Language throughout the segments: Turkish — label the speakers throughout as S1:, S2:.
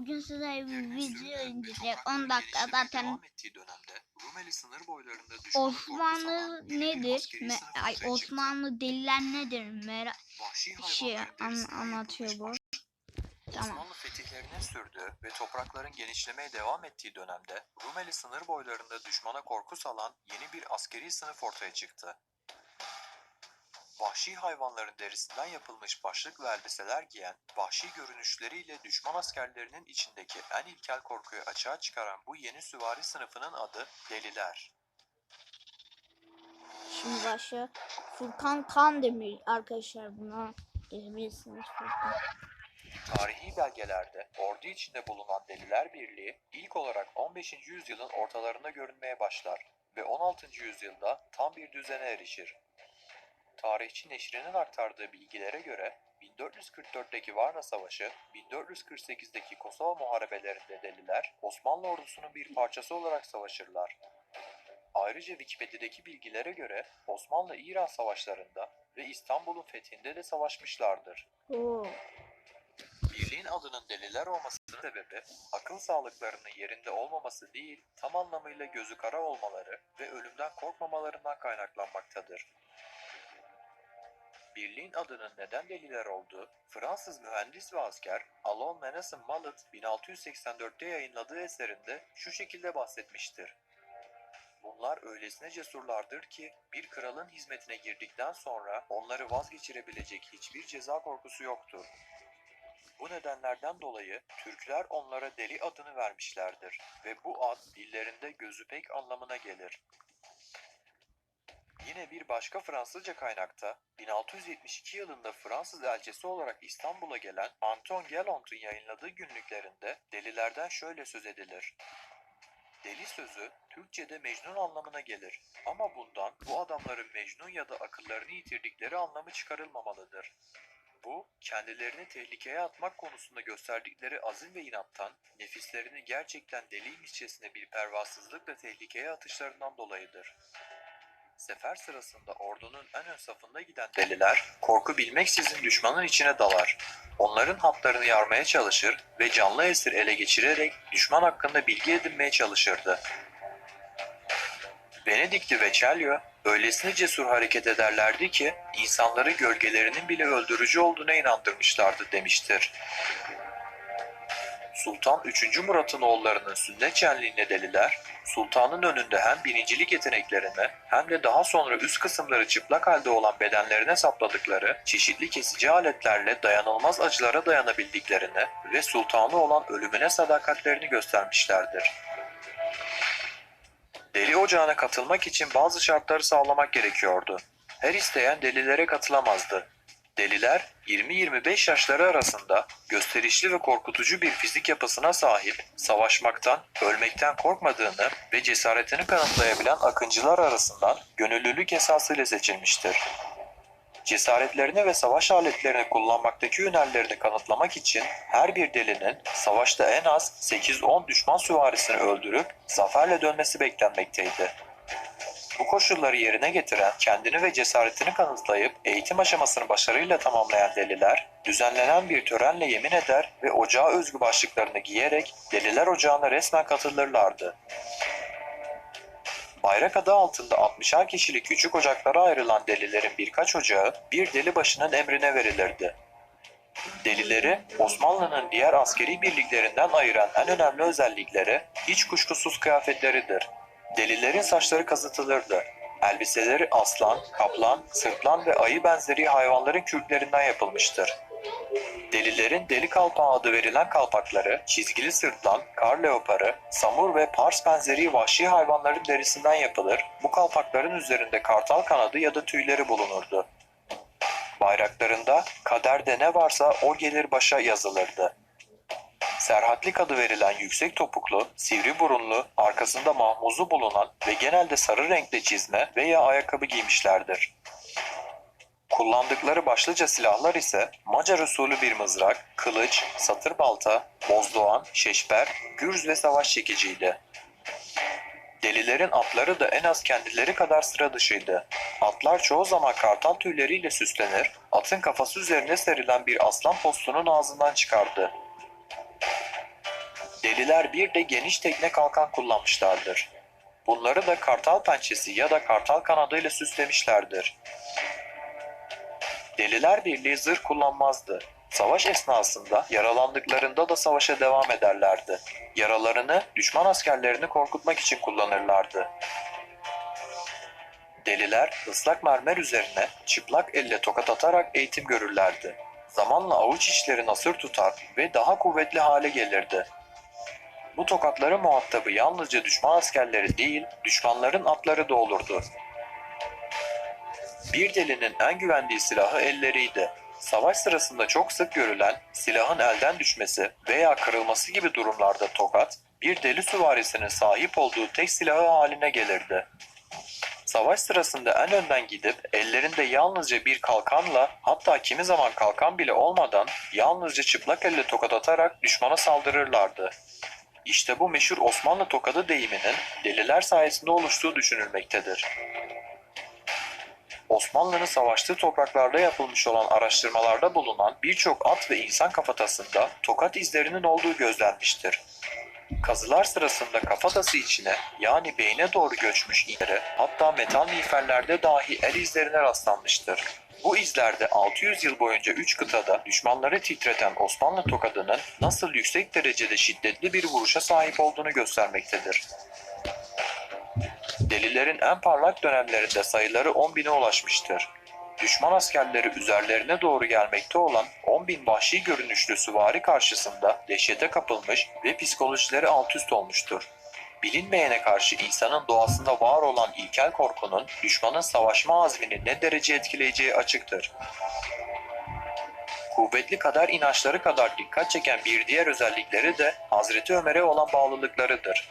S1: Bugün size bir video
S2: toprakların
S1: 10 dakika zaten
S2: dönemde Rumeli sınır boylarında
S1: Osmanlı nedir? Me- ay. Osmanlı deliler nedir? Merak şey an- anlatıyor bu. Tamam.
S2: Osmanlı fetihlerinin sürdüğü ve toprakların genişlemeye devam ettiği dönemde Rumeli sınır boylarında düşmana korku salan yeni bir askeri sınıf ortaya çıktı. Vahşi hayvanların derisinden yapılmış başlık ve elbiseler giyen, vahşi görünüşleriyle düşman askerlerinin içindeki en ilkel korkuyu açığa çıkaran bu yeni süvari sınıfının adı Deliler.
S1: Şimdi başlıyor. Furkan Kandemir arkadaşlar buna gelebilirsiniz Furkan.
S2: Tarihi belgelerde ordu içinde bulunan Deliler Birliği ilk olarak 15. yüzyılın ortalarında görünmeye başlar ve 16. yüzyılda tam bir düzene erişir. Tarihçi Neşri'nin aktardığı bilgilere göre 1444'teki Varna Savaşı, 1448'deki Kosova Muharebelerinde Deliler Osmanlı ordusunun bir parçası olarak savaşırlar. Ayrıca Wikipedia'daki bilgilere göre Osmanlı-İran savaşlarında ve İstanbul'un fethinde de savaşmışlardır.
S1: Oo.
S2: Birliğin adının deliler olmasının sebebi akıl sağlıklarının yerinde olmaması değil, tam anlamıyla gözü kara olmaları ve ölümden korkmamalarından kaynaklanmaktadır. Birliğin adının neden deliler olduğu, Fransız mühendis ve asker Alon Menasin Mallet 1684'te yayınladığı eserinde şu şekilde bahsetmiştir. Bunlar öylesine cesurlardır ki bir kralın hizmetine girdikten sonra onları vazgeçirebilecek hiçbir ceza korkusu yoktur. Bu nedenlerden dolayı Türkler onlara deli adını vermişlerdir ve bu ad dillerinde gözü pek anlamına gelir. Yine bir başka Fransızca kaynakta 1672 yılında Fransız elçisi olarak İstanbul'a gelen Anton Galland'ın yayınladığı günlüklerinde delilerden şöyle söz edilir. Deli sözü Türkçe'de Mecnun anlamına gelir ama bundan bu adamların Mecnun ya da akıllarını yitirdikleri anlamı çıkarılmamalıdır. Bu, kendilerini tehlikeye atmak konusunda gösterdikleri azim ve inattan, nefislerini gerçekten deliymişçesine bir pervasızlıkla tehlikeye atışlarından dolayıdır. Sefer sırasında ordunun en ön safında giden deliler, korku bilmeksizin düşmanın içine dalar. Onların hatlarını yarmaya çalışır ve canlı esir ele geçirerek düşman hakkında bilgi edinmeye çalışırdı. Benedikti ve Celio öylesine cesur hareket ederlerdi ki insanları gölgelerinin bile öldürücü olduğuna inandırmışlardı demiştir. Sultan 3. Murat'ın oğullarının sünnet şenliğine deliler, sultanın önünde hem birincilik yeteneklerine hem de daha sonra üst kısımları çıplak halde olan bedenlerine sapladıkları çeşitli kesici aletlerle dayanılmaz acılara dayanabildiklerini ve sultanı olan ölümüne sadakatlerini göstermişlerdir. Deli ocağına katılmak için bazı şartları sağlamak gerekiyordu. Her isteyen delilere katılamazdı. Deliler 20-25 yaşları arasında gösterişli ve korkutucu bir fizik yapısına sahip, savaşmaktan, ölmekten korkmadığını ve cesaretini kanıtlayabilen akıncılar arasından gönüllülük esasıyla seçilmiştir. Cesaretlerini ve savaş aletlerini kullanmaktaki hünerlerini kanıtlamak için her bir delinin savaşta en az 8-10 düşman süvarisini öldürüp zaferle dönmesi beklenmekteydi. Bu koşulları yerine getiren, kendini ve cesaretini kanıtlayıp eğitim aşamasını başarıyla tamamlayan deliler, düzenlenen bir törenle yemin eder ve ocağa özgü başlıklarını giyerek deliler ocağına resmen katılırlardı. Bayrak adı altında 60'ar kişilik küçük ocaklara ayrılan delilerin birkaç ocağı bir deli başının emrine verilirdi. Delileri Osmanlı'nın diğer askeri birliklerinden ayıran en önemli özellikleri hiç kuşkusuz kıyafetleridir. Delilerin saçları kazıtılırdı. Elbiseleri aslan, kaplan, sırtlan ve ayı benzeri hayvanların kürklerinden yapılmıştır. Delilerin deli kalpağı adı verilen kalpakları, çizgili sırtlan, kar leoparı, samur ve pars benzeri vahşi hayvanların derisinden yapılır, bu kalpakların üzerinde kartal kanadı ya da tüyleri bulunurdu. Bayraklarında kaderde ne varsa o gelir başa yazılırdı. Serhatlik adı verilen yüksek topuklu, sivri burunlu, arkasında mahmuzu bulunan ve genelde sarı renkli çizme veya ayakkabı giymişlerdir. Kullandıkları başlıca silahlar ise Macar usulü bir mızrak, kılıç, satır balta, bozdoğan, şeşper, gürz ve savaş çekiciydi. Delilerin atları da en az kendileri kadar sıra dışıydı. Atlar çoğu zaman kartal tüyleriyle süslenir, atın kafası üzerine serilen bir aslan postunun ağzından çıkardı. Deliler bir de geniş tekne kalkan kullanmışlardır. Bunları da kartal pençesi ya da kartal kanadıyla süslemişlerdir. Deliler Birliği zırh kullanmazdı. Savaş esnasında yaralandıklarında da savaşa devam ederlerdi. Yaralarını düşman askerlerini korkutmak için kullanırlardı. Deliler ıslak mermer üzerine çıplak elle tokat atarak eğitim görürlerdi. Zamanla avuç içleri nasır tutar ve daha kuvvetli hale gelirdi. Bu tokatların muhatabı yalnızca düşman askerleri değil, düşmanların atları da olurdu. Bir delinin en güvendiği silahı elleriydi. Savaş sırasında çok sık görülen silahın elden düşmesi veya kırılması gibi durumlarda tokat, bir deli süvarisinin sahip olduğu tek silahı haline gelirdi. Savaş sırasında en önden gidip ellerinde yalnızca bir kalkanla hatta kimi zaman kalkan bile olmadan yalnızca çıplak elle tokat atarak düşmana saldırırlardı. İşte bu meşhur Osmanlı tokadı deyiminin deliler sayesinde oluştuğu düşünülmektedir. Osmanlı'nın savaştığı topraklarda yapılmış olan araştırmalarda bulunan birçok at ve insan kafatasında tokat izlerinin olduğu gözlenmiştir. Kazılar sırasında kafatası içine yani beyne doğru göçmüş izlere hatta metal miğferlerde dahi el izlerine rastlanmıştır. Bu izlerde 600 yıl boyunca 3 kıtada düşmanları titreten Osmanlı tokadının nasıl yüksek derecede şiddetli bir vuruşa sahip olduğunu göstermektedir. Delilerin en parlak dönemlerinde sayıları 10 bine ulaşmıştır. Düşman askerleri üzerlerine doğru gelmekte olan 10 bin vahşi görünüşlü süvari karşısında dehşete kapılmış ve psikolojileri alt üst olmuştur. Bilinmeyene karşı insanın doğasında var olan ilkel korkunun düşmanın savaşma azmini ne derece etkileyeceği açıktır. Kuvvetli kader inançları kadar dikkat çeken bir diğer özellikleri de Hazreti Ömer'e olan bağlılıklarıdır.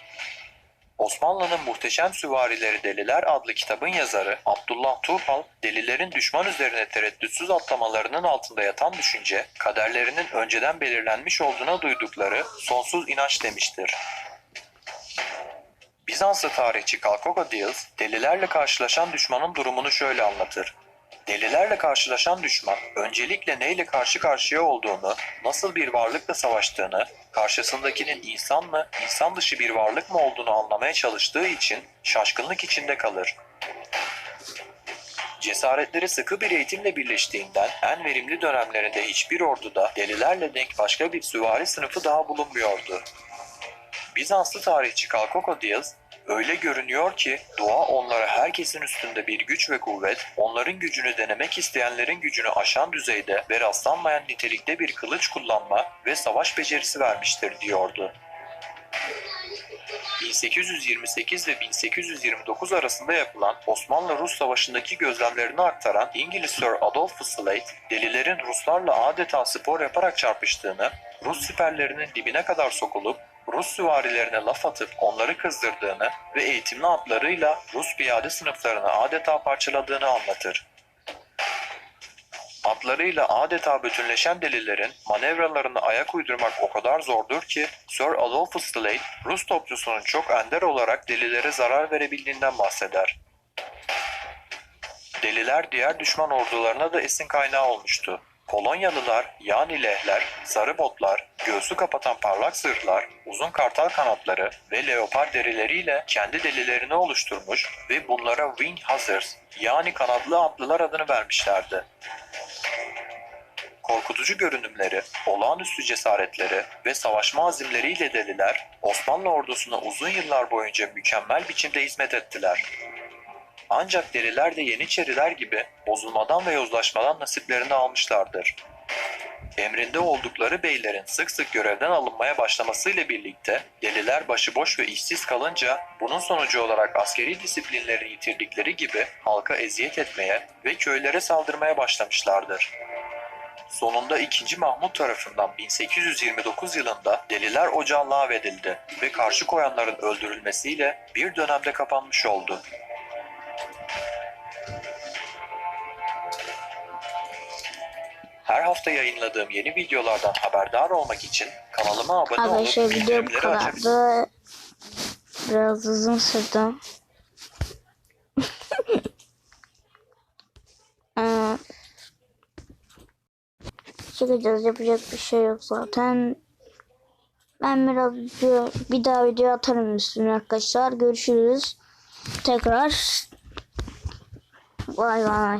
S2: Osmanlı'nın Muhteşem Süvarileri Deliler adlı kitabın yazarı Abdullah Tufal, delilerin düşman üzerine tereddütsüz atlamalarının altında yatan düşünce, kaderlerinin önceden belirlenmiş olduğuna duydukları sonsuz inanç demiştir. Bizanslı tarihçi Kalkokadios, delilerle karşılaşan düşmanın durumunu şöyle anlatır. Delilerle karşılaşan düşman öncelikle neyle karşı karşıya olduğunu, nasıl bir varlıkla savaştığını, karşısındakinin insan mı, insan dışı bir varlık mı olduğunu anlamaya çalıştığı için şaşkınlık içinde kalır. Cesaretleri sıkı bir eğitimle birleştiğinden en verimli dönemlerinde hiçbir orduda delilerle denk başka bir süvari sınıfı daha bulunmuyordu. Bizanslı tarihçi Kalkokodios, öyle görünüyor ki doğa onlara herkesin üstünde bir güç ve kuvvet, onların gücünü denemek isteyenlerin gücünü aşan düzeyde ve rastlanmayan nitelikte bir kılıç kullanma ve savaş becerisi vermiştir diyordu. 1828 ve 1829 arasında yapılan Osmanlı-Rus Savaşı'ndaki gözlemlerini aktaran İngiliz Sir Adolphus Slade, delilerin Ruslarla adeta spor yaparak çarpıştığını, Rus siperlerinin dibine kadar sokulup Rus süvarilerine laf atıp onları kızdırdığını ve eğitimli atlarıyla Rus piyade sınıflarını adeta parçaladığını anlatır. Atlarıyla adeta bütünleşen delilerin manevralarını ayak uydurmak o kadar zordur ki Sir Adolphus Slade Rus topçusunun çok ender olarak delilere zarar verebildiğinden bahseder. Deliler diğer düşman ordularına da esin kaynağı olmuştu. Polonyalılar yani lehler, sarı botlar, göğsü kapatan parlak zırhlar, uzun kartal kanatları ve leopar derileriyle kendi delilerini oluşturmuş ve bunlara wing hussars yani kanatlı atlılar adını vermişlerdi. Korkutucu görünümleri, olağanüstü cesaretleri ve savaşma azimleriyle deliler Osmanlı ordusuna uzun yıllar boyunca mükemmel biçimde hizmet ettiler. Ancak deliler de Yeniçeriler gibi bozulmadan ve yozlaşmadan nasiplerini almışlardır. Emrinde oldukları beylerin sık sık görevden alınmaya başlamasıyla birlikte deliler başıboş ve işsiz kalınca bunun sonucu olarak askeri disiplinlerini yitirdikleri gibi halka eziyet etmeye ve köylere saldırmaya başlamışlardır. Sonunda 2. Mahmut tarafından 1829 yılında Deliler Ocağı lağvedildi ve karşı koyanların öldürülmesiyle bir dönemde kapanmış oldu. Her hafta yayınladığım yeni videolardan haberdar olmak için kanalıma abone olup
S1: Arkadaşlar video bu kadardı. Biraz uzun sürdü. Ee, Çıkacağız yapacak bir şey yok zaten. Ben biraz video, bir daha video atarım üstüne arkadaşlar. Görüşürüz. Tekrar. Bay bay.